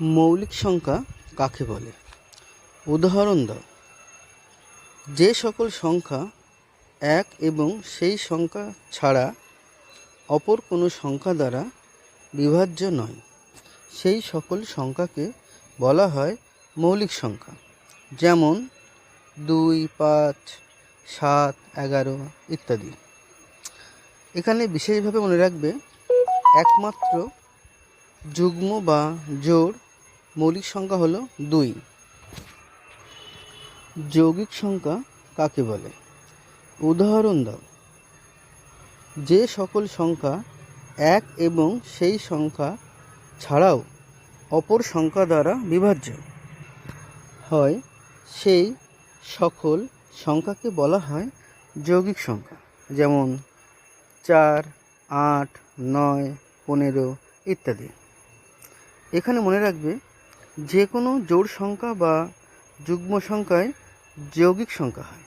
মৌলিক সংখ্যা কাকে বলে? উদাহরণ দাও। যে সকল সংখ্যা এক এবং সেই সংখ্যা ছাড়া অপর কোনো সংখ্যা দ্বারা বিভাজ্য নয়। সেই সকল সংখ্যাকে বলা হয় মৌলিক সংখ্যা। যেমন দুই, পাঁচ, সাত, এগারো ইত্যাদি। এখানে বিশেষভাবে মনে রাখবে একমাত্র যুগ্ম বা জোড় মৌলিক সংখ্যা হলো দুই। যৌগিক সংখ্যা কাকে বলে? উদাহরণ দাও। যে সকল সংখ্যা এক এবং সেই সংখ্যা ছাড়াও অপর সংখ্যা দ্বারা বিভাজ্য। হয় সেই সকল সংখ্যাকে বলা হয় যৌগিক সংখ্যা। যেমন চার, আট, নয়, পনেরো ইত্যাদি। এখানে মনে রাখবে যে কোনো জোড় সংখ্যা বা যুগ্ম সংখ্যায় যৌগিক সংখ্যা হয়।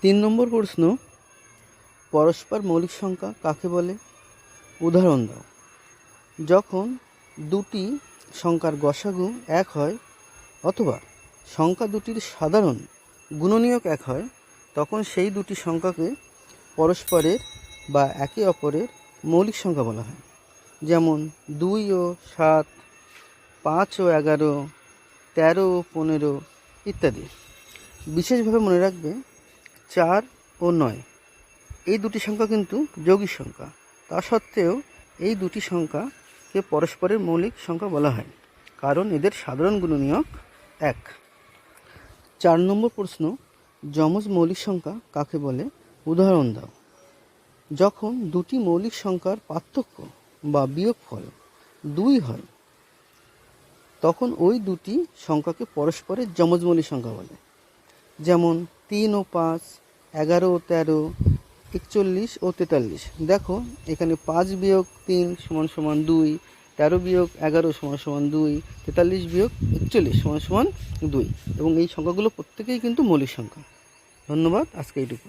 তিন নম্বর প্রশ্ন, পরস্পর মৌলিক সংখ্যা কাকে বলে? উদাহরণ দাও। যখন দুটি সংখ্যার গসাগু এক হয় অথবা সংখ্যা দুটির সাধারণ গুণনীয়ক এক হয়, তখন সেই দুটি সংখ্যাকে পরস্পরের বা একে অপরের মৌলিক সংখ্যা বলা হয়। যেমন দুই ও সাত পাঁচ ও এগারো, তেরো পনেরো ইত্যাদি। বিশেষভাবে মনে রাখবে চার ও নয়। এই দুটি সংখ্যা কিন্তু যৌগিক সংখ্যা। তা সত্ত্বেও এই দুটি সংখ্যাকে পরস্পরের মৌলিক সংখ্যা বলা হয়, কারণ এদের সাধারণ গুণনীয়ক এক। চার নম্বর প্রশ্ন, যমজ মৌলিক সংখ্যা কাকে বলে? উদাহরণ দাও। যখন দুটি মৌলিক সংখ্যার পার্থক্য বা বিয়োগফল দুই হয় তখন ওই দুটি সংখ্যাকে পরস্পরের যমজ মৌলিক সংখ্যা বলে। যেমন তিন ও পাঁচ, এগারো ও তেরো, একচল্লিশ ও তেতাল্লিশ। দেখো, এখানে পাঁচ বিয়োগ তিন সমান সমান দুই, তেরো বিয়োগ এগারো সমান সমান দুই, তেতাল্লিশ বিয়োগ একচল্লিশ সমান সমান দুই। এবং এই সংখ্যাগুলো প্রত্যেকেই কিন্তু মৌলিক সংখ্যা। ধন্যবাদ, আজকে এইটুকু।